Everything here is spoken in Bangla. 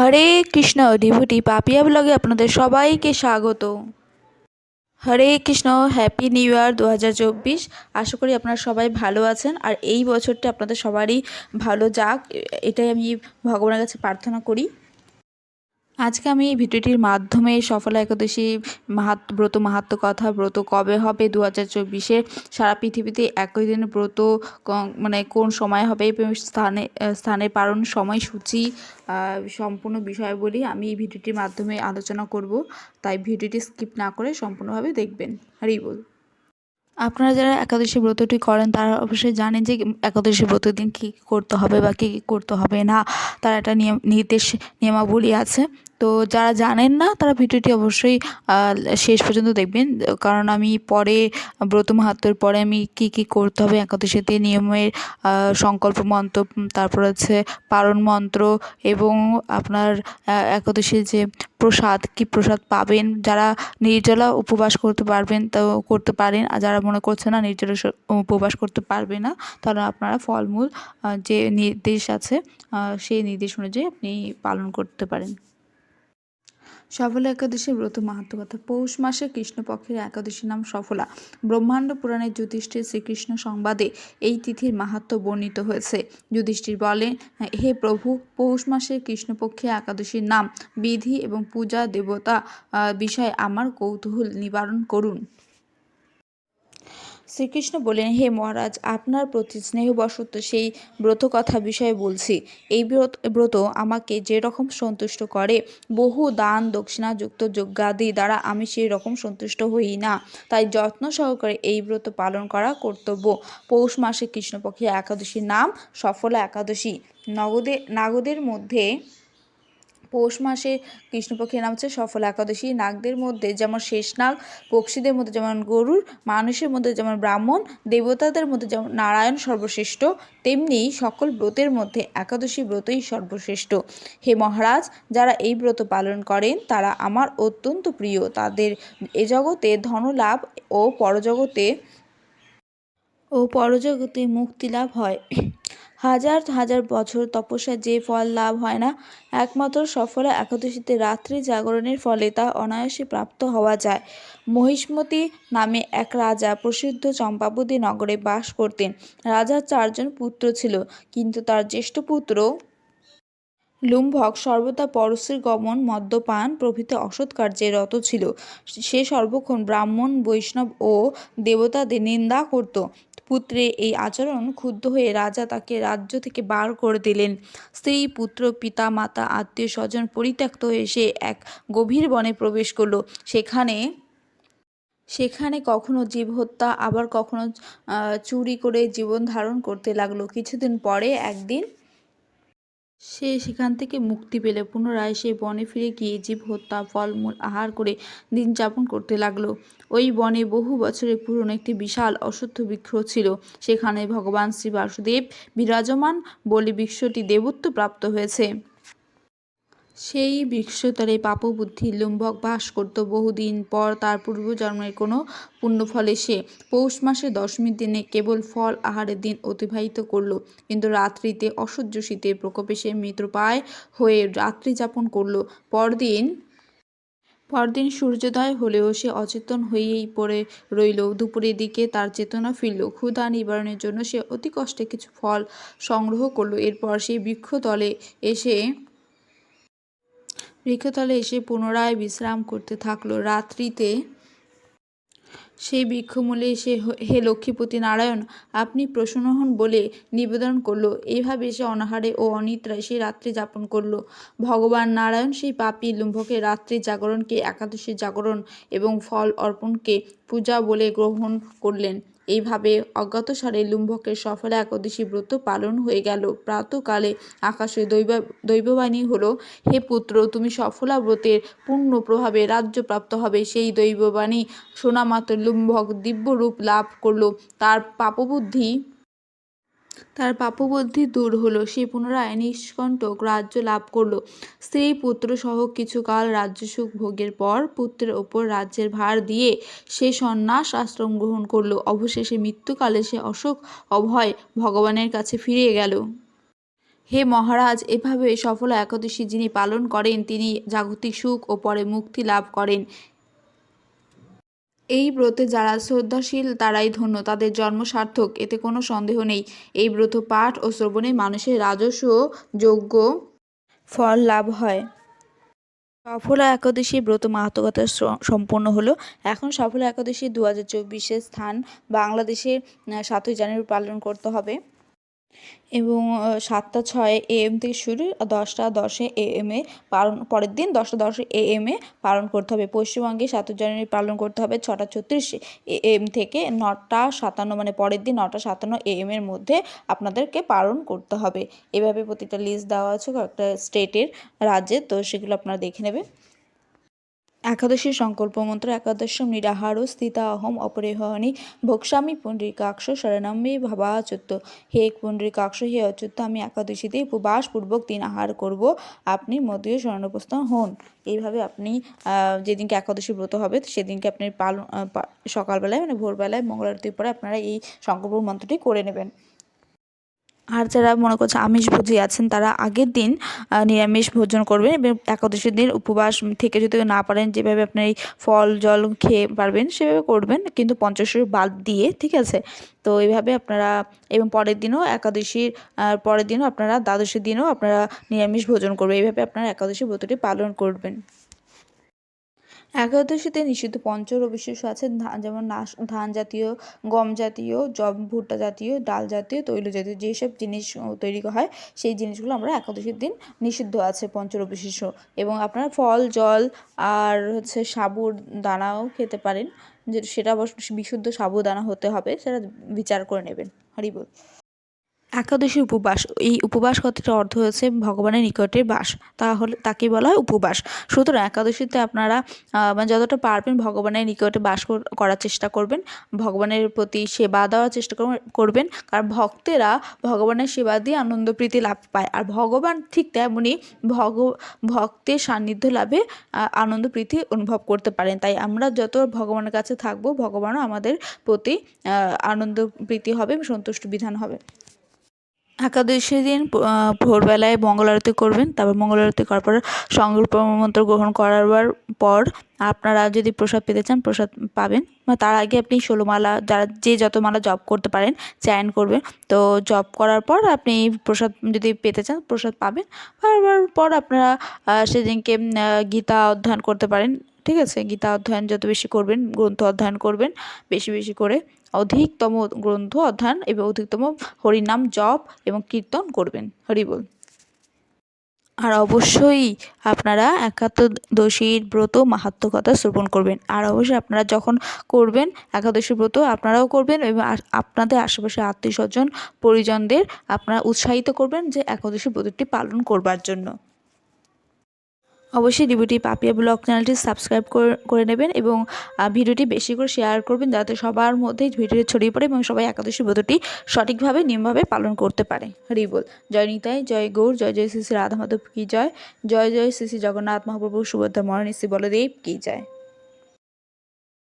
হরে কৃষ্ণ ডিভুটি পাপিয়া ব্লগে আপনাদের সবাইকে স্বাগত। Hare Krishna, happy new year দু হাজার চব্বিশ। আশা করি আপনারা সবাই ভালো আছেন। আর এই বছরটা আপনাদের সবারই ভালো যাক এটাই আমি ভগবানের কাছে প্রার্থনা করি। আজকে আমি এই ভিডিওটির মাধ্যমে সফলা একাদশী মাহাত্ম ব্রত মাহাত্ম কথা, ব্রত কবে হবে দু হাজার চব্বিশে? সারা পৃথিবীতে একই দিনে ব্রত মানে কোন সময় হবে? স্থানে স্থানে পালন সময়সূচি সম্পূর্ণ বিষয়বলি আমি এই ভিডিওটির মাধ্যমে আলোচনা করব। তাই ভিডিওটি স্কিপ না করে সম্পূর্ণভাবে দেখবেন। হরি বল। আপনারা যারা একাদশী ব্রতটি করেন, তারা অবশ্যই জানেন যে একাদশী ব্রতের দিন কী করতে হবে বা কী করতে হবে না। তার একটা নিয়ম, নির্দেশ, নিয়মাবলী আছে। তো যারা জানেন না, তারা ভিডিওটি অবশ্যই শেষ পর্যন্ত দেখবেন। কারণ আমি পরে ব্রত মাহাত্মের পরে আমি কী কী করতে হবে একাদশীতে নিয়মের সংকল্প মন্ত্র, তারপর হচ্ছে পারণ মন্ত্র এবং আপনার একাদশীর যে প্রসাদ, কি প্রসাদ পাবেন, যারা নির্জলা উপবাস করতে পারবেন তো করতে পারেন, আর যারা মনে করছে না নির্জলা উপবাস করতে পারবে না, তারা আপনারা ফলমূল যে নির্দেশ আছে সেই নির্দেশ অনুযায়ী আপনি পালন করতে পারেন। সফলা একাদশী ব্রত মাহাত্ম কথা পৌষ মাসে কৃষ্ণপক্ষের একাদশী নাম সফলা। ব্রহ্মাণ্ড পুরাণে যুধিষ্ঠির শ্রীকৃষ্ণ সংবাদে এই তিথির মাহাত্ম বর্ণিত হয়েছে। যুধিষ্ঠির বলেন, হে প্রভু, পৌষ মাসে কৃষ্ণপক্ষে একাদশীর নাম বিধি এবং পূজা দেবতা বিষয়ে আমার কৌতূহল নিবারণ করুন। শ্রীকৃষ্ণ বলেন হে মহারাজ, আপনার প্রতি স্নেহবশত সেই ব্রত কথা বিষয়ে বলছি। এই ব্রত ব্রত আমাকে যে রকম সন্তুষ্ট করে, বহু দান, দক্ষিণাযুক্ত যজ্ঞাদি দ্বারা আমি সেই রকম সন্তুষ্ট হই না। তাই যত্ন সহকারে এই ব্রত পালন করা কর্তব্য। পৌষ মাসে কৃষ্ণপক্ষী একাদশীর নাম সফলা একাদশী। নগদে, নাগদের মধ্যে পৌষ মাসে কৃষ্ণপক্ষের নাম হচ্ছে সফল একাদশী। নাগদের মধ্যে যেমন শেষনাগ পক্ষীদের মধ্যে যেমন গরুর, মানুষের মধ্যে যেমন ব্রাহ্মণ, দেবতাদের মধ্যে যেমন নারায়ণ সর্বশ্রেষ্ঠ, তেমনি সকল ব্রতের মধ্যে একাদশী ব্রতই সর্বশ্রেষ্ঠ। হে মহারাজ, যারা এই ব্রত পালন করেন, তারা আমার অত্যন্ত প্রিয়। তাদের এ জগতে ধনলাভ ও পরজগতে ও পরজগতে মুক্তি লাভ হয়। হাজার হাজার বছর তপস্যা যে ফল লাভ হয় না, একমাত্র সফলা একাদশীতে রাত্রি জাগরণের ফলে তা অনায়াসে প্রাপ্ত হওয়া যায়। মহিষ্মতি নামে এক রাজা প্রসিদ্ধ চম্পাবতী নগরে বাস করতেন। রাজার চারজন পুত্র ছিল, কিন্তু তার জ্যেষ্ঠ পুত্র লুম্ভক সর্বদা পরশ্রী গমন মদ্যপান প্রভৃতি অসৎ কার্যে রত ছিল। সে সর্বক্ষণ ব্রাহ্মণ, বৈষ্ণব ও দেবতাদের নিন্দা করত। পুত্রের এই আচরণ ক্ষুব্ধ হয়ে রাজা তাকে রাজ্য থেকে বার করে দিলেন। স্ত্রী, পুত্র, পিতা, মাতা, আত্মীয় স্বজন পরিত্যক্ত হয়ে সে এক গভীর বনে প্রবেশ করল। সেখানে সেখানে কখনো জীব হত্যা, আবার কখনো চুরি করে জীবন ধারণ করতে লাগল। কিছুদিন পরে একদিন সে সেখান থেকে মুক্তি পেলে। পুনরায় সে বনে ফিরে গিয়ে জীব হত্যা, ফলমূল আহার করে দিন যাপন করতে লাগল। ওই বনে বহু বছরের পুরনো একটি বিশাল অশ্বত্থ বৃক্ষ ছিল। সেখানে ভগবান শ্রী বাসুদেব বিরাজমান বলে বৃক্ষটি দেবত্ব প্রাপ্ত হয়েছে। সেই বৃক্ষতলে পাপবুদ্ধি লুম্বক বাস করত বহুদিন পর তার পূর্বজন্মের কোনো পুণ্যফলে সে পৌষ মাসে দশমীর দিনে কেবল ফল আহারের দিন অতিবাহিত করল। কিন্তু রাত্রিতে অসহ্য শীতের প্রকোপে সে মৃতপ্রায় হয়ে রাত্রি যাপন করল। পরদিন পরদিন সূর্যোদয় হলেও সে অচেতন হয়েই পড়ে রইল। দুপুরের দিকে তার চেতনা ফিরল। ক্ষুধা নিবারণের জন্য সে অতি কষ্টে কিছু ফল সংগ্রহ করল। এরপর সেই বৃক্ষতলে এসে বৃক্ষতলে এসে পুনরায় বিশ্রাম করতে থাকল। রাত্রিতে সেই বৃক্ষমূলে এসে হে লক্ষ্মীপতি নারায়ণ, আপনি প্রসন্ন হন বলে নিবেদন করল। এইভাবে সে অনাহারে ও অনিদ্রায় সেই রাত্রি যাপন করল। ভগবান নারায়ণ সেই পাপী লুম্ভকে রাত্রি জাগরণকে একাদশী জাগরণ এবং ফল অর্পণকে পূজা বলে গ্রহণ করলেন। এইভাবে অজ্ঞাতসারে লুম্ভকের সফলে একাদশী ব্রত পালন হয়ে গেল। প্রাতকালে আকাশে দৈব দৈববাণী হল, হে পুত্র, তুমি সফলা ব্রতের পূর্ণ প্রভাবে রাজ্যপ্রাপ্ত হবে। সেই দৈববাণী শোনামাত্র দিব্য রূপ লাভ করল। তার পাপবুদ্ধি তার পাপবুদ্ধি দূর হলো। সে পুনরায় নিষ্কণ্টক রাজ্য লাভ করল। স্ত্রী পুত্র সহ কিছুকাল রাজ্যসুখ ভোগের পর পুত্রের ওপর রাজ্যের ভার দিয়ে সে সন্ন্যাস আশ্রম গ্রহণ করল। অবশেষে মৃত্যুকালে সে অশোক অভয় ভগবানের কাছে ফিরে গেল। হে মহারাজ, এভাবে সফল একাদশী যিনি পালন করেন, তিনি জাগতিক সুখ ও পরে মুক্তি লাভ করেন। এই ব্রতে যারা শ্রদ্ধাশীল, তারাই ধন্য। তাদের জন্ম সার্থক, এতে কোনো সন্দেহ নেই। এই ব্রত পাঠ ও শ্রবণে মানুষের রাজস্ব যোগ্য ফল লাভ হয়। সফলা একাদশী ব্রত মাহাত্মকতা স- সম্পন্ন হলো। এখন সফলা একাদশী দু হাজার চব্বিশের স্থান বাংলাদেশের সাতই জানুয়ারি পালন করতে হবে। এবং সাতটা ছয় এএম থেকে শুরু দশটা দশে এএম এ পালন, পরের দিন দশটা দশে এএম এ পালন করতে হবে। পশ্চিমবঙ্গে সাতই জানুয়ারি পালন করতে হবে ছটা ছত্রিশ এএম থেকে নটা সাতান্ন মানে পরের দিন নটা সাতান্ন এএম এর মধ্যে আপনাদেরকে পালন করতে হবে। এভাবে প্রতিটা লিস্ট দেওয়া আছে কয়েকটা স্টেটের রাজ্যের তো সেগুলো আপনারা দেখে নেবেন। একাদশী সংকল্প মন্ত্র একাদশম নিরাহার, স্থিতা অহম, অপরিহরণী ভোক্সামি পুণ্ডরীকাক্ষ শরণাম্যে ভাবাচ্যুত। হে পুণ্ডরীকাক্ষ, হে অচ্যুত, আমি একাদশীতে উপবাসপূর্বক দিন আহার করব। আপনি মদীয় স্বর্ণপ্রস্থান হন। এইভাবে আপনি যেদিনকে একাদশী ব্রত হবে, সেদিনকে আপনি পালন সকালবেলায় মানে ভোরবেলায় মঙ্গল আরতির পরে আপনারা এই সংকল্প মন্ত্রটি করে নেবেন। আর যারা মনে করছে আমিষ ভোজী আছেন, তারা আগের দিন নিরামিষ ভোজন করবেন এবং একাদশীর দিন উপবাস থেকে যদি না পারেন, যেভাবে আপনার এই ফল, জল খেয়ে পারবেন, সেভাবে করবেন। কিন্তু পঞ্চাশের বাদ দিয়ে, ঠিক আছে? তো এইভাবে আপনারা, এবং পরের দিনও একাদশীর পরের দিনও আপনারা, দ্বাদশীর দিনও আপনারা নিরামিষ ভোজন করবেন। এইভাবে আপনারা একাদশী ব্রতটি পালন করবেন। একাদশীতে নিষিদ্ধ পঞ্চরবিশেষ আছে। ধা- যেমন ধান জাতীয়, গম জাতীয়, জব, ভুট্টা জাতীয়, ডাল জাতীয়, তৈল জাতীয়, যেসব জিনিস তৈরি হয়, সেই জিনিসগুলো আমরা একাদশীর দিন নিষিদ্ধ আছে পঞ্চরবিশেষ এবং আপনারা ফল, জল আর হচ্ছে সাবুর দানাও খেতে পারেন। যে, সেটা অবশ্য বিশুদ্ধ সাবুদানা হতে হবে, সেটা বিচার করে নেবেন। হরি বল একাদশী উপবাস, এই উপবাস কথাটার অর্থ হচ্ছে ভগবানের নিকটে বাস। তাহলে তাকে বলা হয় উপবাস। সুতরাং একাদশীতে আপনারা মানে যতটা পারবেন ভগবানের নিকটে বাস করার চেষ্টা করবেন। ভগবানের প্রতি সেবা দেওয়ার চেষ্টা কর- করবেন। কারণ ভক্তেরা ভগবানের সেবা দিয়ে আনন্দ প্রীতি লাভ পায়। আর ভগবান ঠিক তেমনই ভগ, ভক্তের সান্নিধ্য লাভে আনন্দ প্রীতি অনুভব করতে পারেন। তাই আমরা যত ভগবানের কাছে থাকব, ভগবানও আমাদের প্রতি আনন্দ প্রীতি হবে সন্তুষ্ট বিধান হবে। একাদশী দিন ভোরবেলায় মঙ্গল আরতি করবেন। তারপর মঙ্গল আরতি করার পর সংকল্প মন্ত্র গ্রহণ করার পর আপনারা যদি প্রসাদ পেতে চান, প্রসাদ পাবেন। তার আগে আপনি ষোলো মালা, যারা যে যত মালা জপ করতে পারেন, চায়ন করবেন। তো জপ করার পর আপনি প্রসাদ যদি পেতে চান, প্রসাদ পাবেন। পাওয়ার পর আপনারা সেদিনকে গীতা অধ্যয়ন করতে পারেন। ঠিক আছে? গীতা অধ্যয়ন যত বেশি করবেন, গ্রন্থ অধ্যয়ন করবেন, বেশি বেশি করে অধিকতম গ্রন্থ অধ্যয়ন এবং অধিকতম হরিনাম জপ এবং কীর্তন করবেন। হরি বল। আর অবশ্যই আপনারা একাদশীর ব্রত মাহাত্ম্য কথা শ্রবণ করবেন। আর অবশ্যই আপনারা যখন করবেন একাদশী ব্রত, আপনারাও করবেন এবং আপনাদের আশেপাশে আত্মীয় স্বজন পরিজনদের আপনারা উৎসাহিত করবেন যে একাদশী ব্রতটি পালন করবার জন্য। অবশ্যই ডিবিটি পাপিয়া ব্লগ চ্যানেলটি সাবস্ক্রাইব করে নেবেন এবং ভিডিওটি বেশি করে শেয়ার করবেন যাতে সবার মধ্যে ভিডিওটি ছড়িয়ে পড়ে এবং সবাই একাদশী ব্রতটি সঠিকভাবে, নিয়মভাবে পালন করতে পারে। হরি বল। জয় নিতাই, জয় গৌর, জয় জয় শ্রী শ্রী রাধা মাধব কি জয়? জয় জয় শ্রী শ্রী জগন্নাথ মহাপ্রভু, সুভদ্রা মরণী শ্রী বলদেব, কী জয়?